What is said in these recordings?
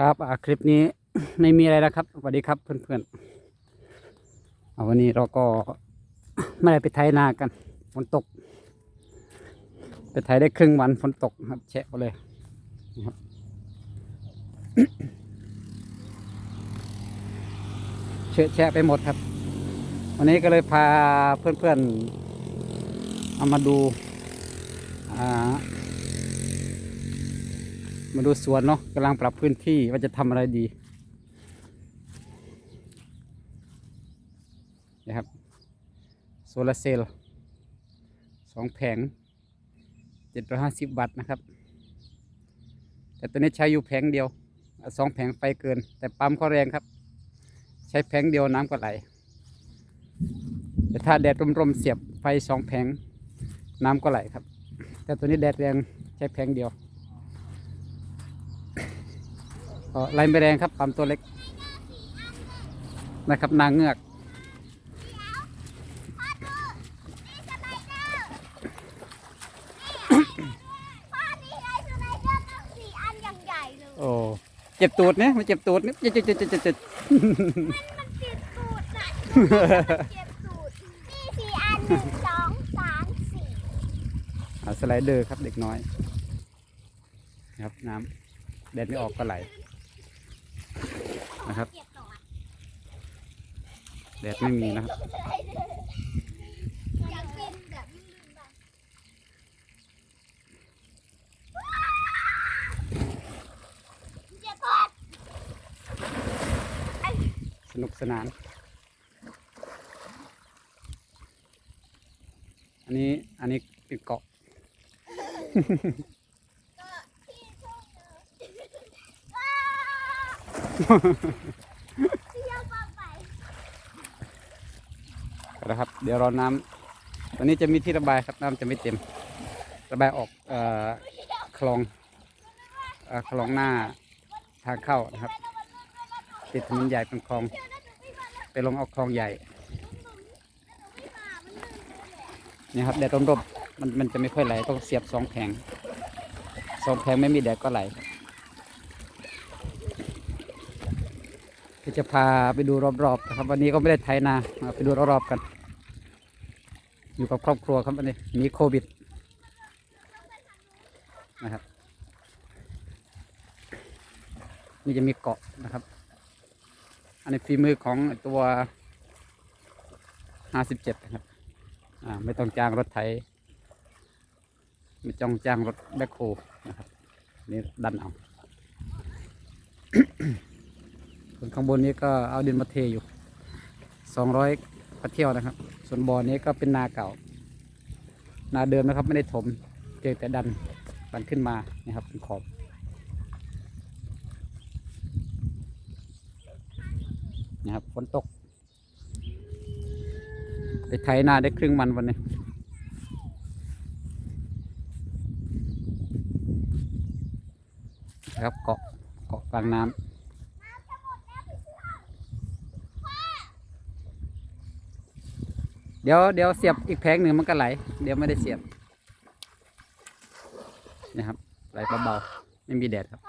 ครับคลิปนี้ไม่มีอะไรนะครับสวัสดีครับเพื่อนๆวันนี้เราก็ไม่ได้ไปไถนากันฝนตก ไปไถได้ครึ่งวันฝนตกครับแฉะไปเลยนะครับเฉะแฉะไปหมดครับ วันนี้ก็เลยพาเพื่อนๆเอามาดูอ่า มาดูสวนเนาะกำลังปรับพื้นที่ว่าจะทำอะไรดีนะครับโซลาร์เซลล์สองแผงเจ็ดร้อยห้าสิบวัตต์นะครับ แต่ตัวนี้ใช้อยู่แผงเดียวสองแผงไฟเกิน แต่ปั๊มเขาแรงครับ ใช้แผงเดียวน้ำก็ไหลแต่ถ้าแดดร่มๆเสียบไฟสองแผงน้ำก็ไหลครับ แต่ตัวนี้แดดแรงใช้แผงเดียว ก็ไล่ไม่แรงครับปั๊มตัวเล็กนะครับ นางเงือกพ่อนี่ไงสไลเดอร์ตั้งสี่อันอย่างใหญ่เลยโอ้เจ็บตูดเนี่ยมันเจ็บตูดเนี่ยเจ็บเจ็บเจ็บเจ็บเจ็บมันติดตูดนะมันเจ็บตูดนี่สี่อันหนึ่งสองสามสี่อ่าสไลเดอร์ครับเด็กน้อยนะครับน้ำแดดไม่ออกก็ไหล นะครับเจ็บหนอนแดดไม่มีนะครับอยากเป็นแบบลื่นๆบ้างเจ็บปวดสนุกสนาน อันนี้ อันนี้เป็นเกาะ ก็ที่ช่วงเนอะว้าวเที่ยวมาไป นะครับ เดี๋ยวรอน้ำตอนนี้จะมีที่ระบายครับน้ำจะไม่เต็ม ระบายออกอคลองอคลองหน้าทางเข้านะครับ ติดถนนใหญ่เป็นคลอง ไปลงเอาคลองใหญ่นี่ครับแดดร่มๆมันมันจะไม่ค่อยไหลต้องเสียบสองแผงสองแผงไม่มีแดดก็ไหล จะพาไปดูรอบๆนะครับวันนี้ก็ไม่ได้ไถนาไปดูรอบๆกัน อยู่กับครอบครัวครับวันนี้มีโควิดนะครับนี่จะมีเกาะนะครับ อันนี้ฝีมือของตัว 57 นะครับไม่ต้องจ้างรถไถไม่ต้องจ้างรถแบคโฮนะครับนี่ดันเอา ส่วนข้างบนนี้ก็เอาดินมาเทอยู่200กระเที่ยวนะครับ ส่วนบ่อนี้ก็เป็นนาเก่า นาเดิมนะครับไม่ได้ถมเพียงแต่ดันดันขึ้นมานะครับเป็นขอบนะครับฝนตกไปไถนาได้ครึ่งวันวันนี้นะครับเกาะเกาะกลางน้ำ เดี๋ยวเดี๋ยวเสียบอีกแผงหนึ่งมันก็ไหล เดี๋ยวไม่ได้เสียบนะครับไหลเบาๆไม่มีแดดครับ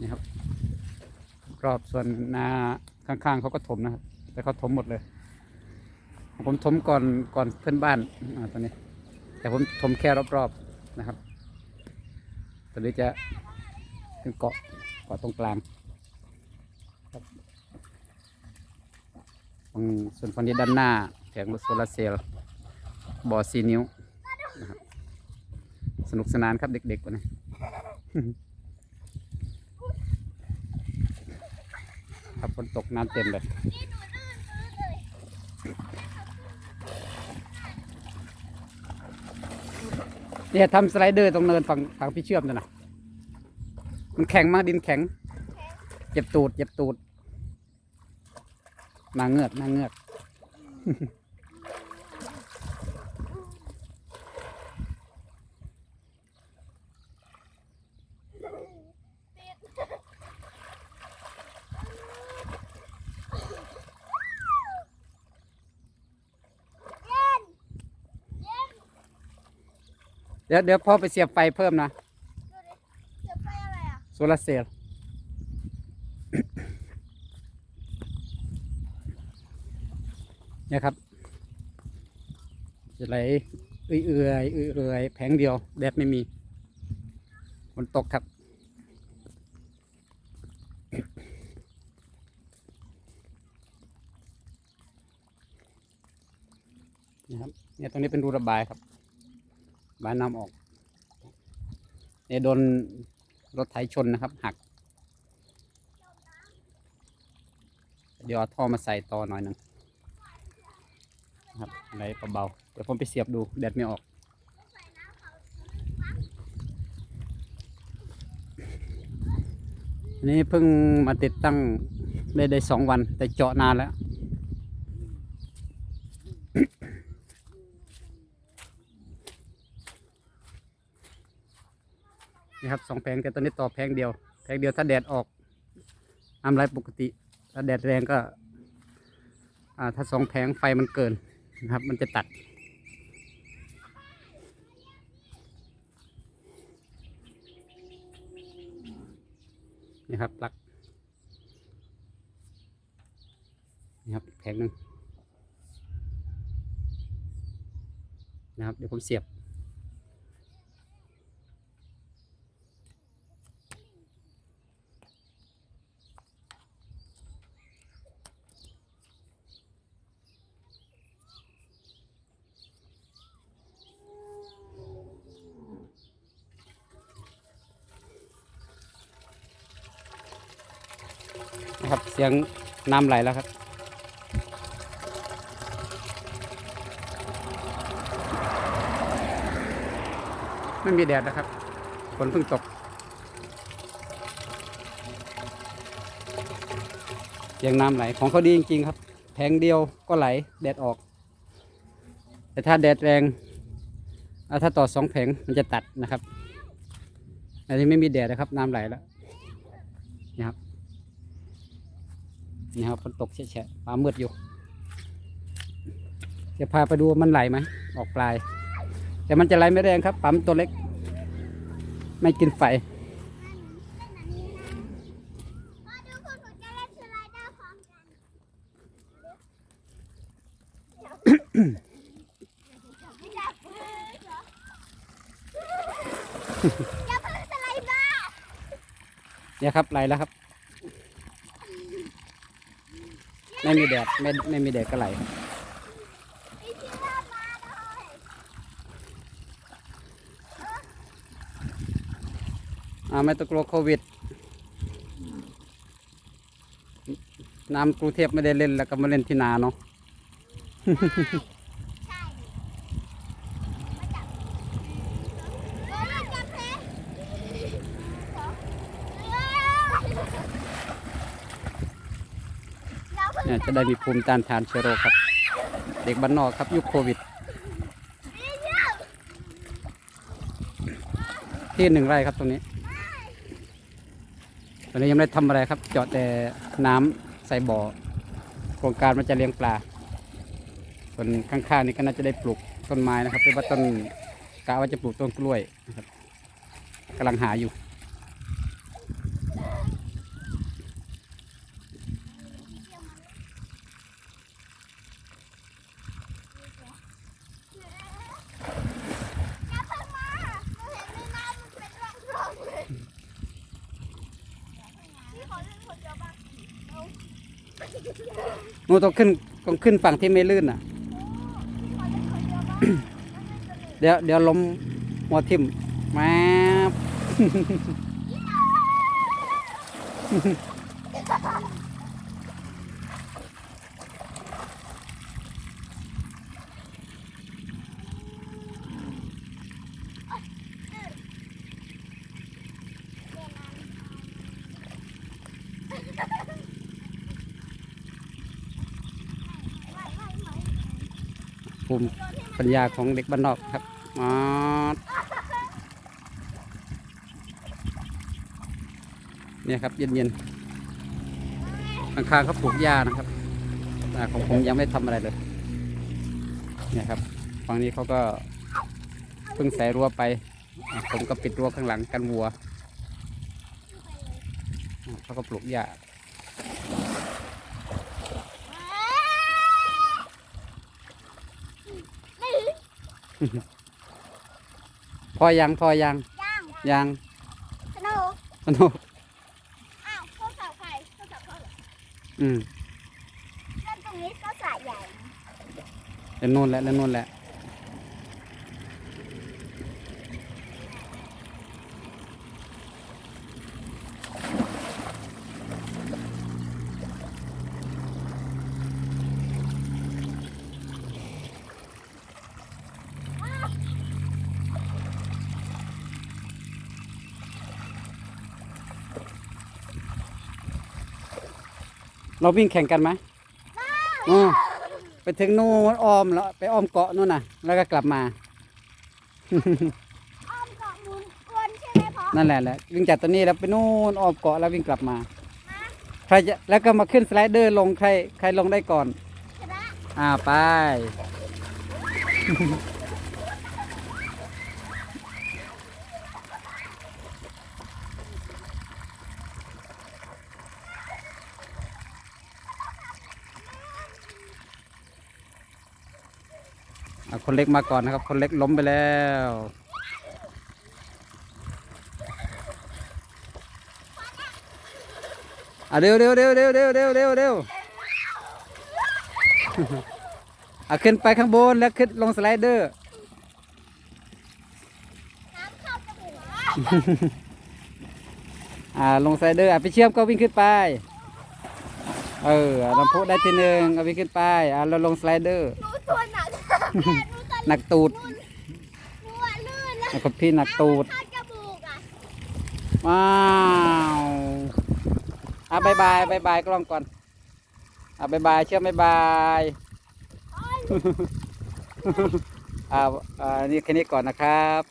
นี่ครับ รอบส่วนนาข้างๆเขาก็ถมนะครับ แต่เขาถมหมดเลย ผมถมก่อนก่อนเพื่อนบ้านอ่าตอนนี้ แต่ผมถมแค่รอบๆนะครับตอนนี้จะ เป็นเกาะเกาะตรงกลางครับตรงส่วนฝั่งนี้ด้านหน้าแผงโซลาเซลล์บ่อซีนิ้วนะครับสนุกสนานครับเด็กๆวันนี้ครับฝนตกน้ำเต็มเลยเนี่ยทำสไลเดอร์ตรงเนินฝั่งฝั่งพี่เชื่อมน่ะนะ มันแข็งมากดินแข็ง เจ็บตูด เจ็บตูดนางเงือกนางเงือกเย็นเเดี๋ยวเดี๋ยวพ่อไปเสียบไฟเพิ่มนะ ดูดิเสียบไฟอะไรอะ โซลาร์เซลล์เนี่ยครับ จะไหลเอื่อยเอื่อยเอื่อยแผงเดียว แดดไม่มีฝนตกครับ นี่ครับ เนี่ยตรงนี้เป็นรูระบายครับบายน้ำออกเนี่ยโดน รถไถชนนะครับ หักเดี๋ยวเอาท่อมาใส่ต่อหน่อยหนึ่งครับไหลเบาๆเดี๋ยวผมไปเสียบดูแดดไม่ออกนนี้เพิ่งมาติดตั้งได้ได้สองวัน แต่เจาะนานแล้ว ครับสองแผงแต่ตอนนี้ต่อแผงเดียวแผงเดียวถ้าแดดออกน้ำไหลปกติ ถ้าแดดแรงก็ถ้าสองแผงไฟมันเกินนะครับ มันจะตัด นี่ครับปลักนี่ครับแผงหนึ่งนะครับเดี๋ยวผมเสียบ นะครับเสียงน้ำไหลแล้วครับ ไม่มีแดดนะครับฝนเพิ่งตก เสียงน้ำไหลของเขาดีจริงๆครับ แผงเดียวก็ไหลแดดออก แต่ถ้าแดดแรงถ้าต่อสองแผงมันจะตัดนะครับอันนี้ไม่มีแดดนะครับน้ำไหลแล้วนี่ครับ นี่ครับฝนตกแฉะๆฟ้ามืดอยู่ จะพาไปดูว่ามันไหลไหมออกปลาย แต่มันจะไหลไม่แรงครับ ปั๊มตัวเล็ก ไม่กินไฟมาดูคุณหนูจะเล่นสไลเดอร์พร้อมกันไม่ได้เพิ่งเหรออย่าเพิ่งสไลเดอร์เนี่ยครับไหลแล้วครับ ไม่มีแดดไม่ไม่มีแดดก็ไหลอาไม่ต้องกลัวโควิด น้ำกรุงเทพไม่ได้เล่นแล้วก็มาเล่นที่นาเนาะ ใช่มาจับเออมาจับเพชร เนี่ยจะได้มีภูมิต้านทานเชื้อโรคครับ เด็กบ้านนอกครับยุคโควิด ที่หนึ่งไร่ครับตรงนี้ตอนนี้ยังไม่ได้ทำอะไรครับเจาะแต่น้ำใส่บ่อ โครงการมันจะเลี้ยงปลา ส่วนข้างๆนี่ก็น่าจะได้ปลูกต้นไม้นะครับเรียกว่าต้นกะว่าจะปลูกต้นกล้วยนะครับกำลังหาอยู่ อย่าเพิ่งมาหนูเห็นในน้ำมันเป็นร่องๆเลยพี่ขอเล่นคนเดียวบ้างเอา นูนต้องขึ้นต้องขึ้นฝั่งที่ไม่ลื่นอะพี่ขอเล่นคนเดียวบ้างเดี๋ยวเดี๋ยวล้มหัวทิ่มแมบ ภูมิปัญญาของเด็กบ้านนอกครับมาเนี่ยครับเย็นๆข้างๆเขาปลูกหญ้านะครับแต่ของผมยังไม่ทำอะไรเลย เนี่ยครับฝั่งนี้เขาก็เพิ่งใส่รั้วไป ผมก็ปิดรั้วข้างหลังกันวัวเขาก็ปลูกหญ้า พอยังพอยังย่างยังสนุกสนุกอ้าวโทรศัพท์ใครโทรศัพท์เขาเหรออืมเล่นตรงนี้ก็สระใหญ่นะเล่นนู่นแหละเล่นนู่นแหละ เราวิ่งแข่งกันไหมอ๋อไปถึงนู่นอ้อมแล้วไปอ้อมเกาะนู่นน่ะ แล้วก็กลับมา อ้อมเกาะหมุนกวนใช่ไหมพ่อนั่นแหละแหละวิ่งจากตัวนี้แล้วไปนู่นอ้อมเกาะแล้ววิ่งกลับมาฮะใครจะแล้วก็มาขึ้นสไลเดอร์ลงใครใครลงได้ก่อน ชนะ อ่าไป คนเล็กมาก่อนนะครับ คนเล็กล้มไปแล้ว อะเร็วเร็วเร็วเร็วเร็วเร็วเร็วเร็วอะขึ้นไปข้างบนแล้วขึ้นลงสไลเดอร์น้ำเข้าจมูกอ่าลงสไลเดอร์อะไปเชื่อมก็วิ่งขึ้นไป เออลำพุได้ทีหนึ่งเอาวิ่งขึ้นไปอะเราลงสไลเดอร์หนูตัวหนัก หนูตัวหนักตูดหนูอะลื่นแล้วแล้วก็พี่หนักตูดเข้าจมูกอะว้าวอะบายบายบายบายกล้องก่อนอะบายบายเชื่อมบายบายโอ๊ยอ่าอ่านี่แค่นี้ก่อนนะครับ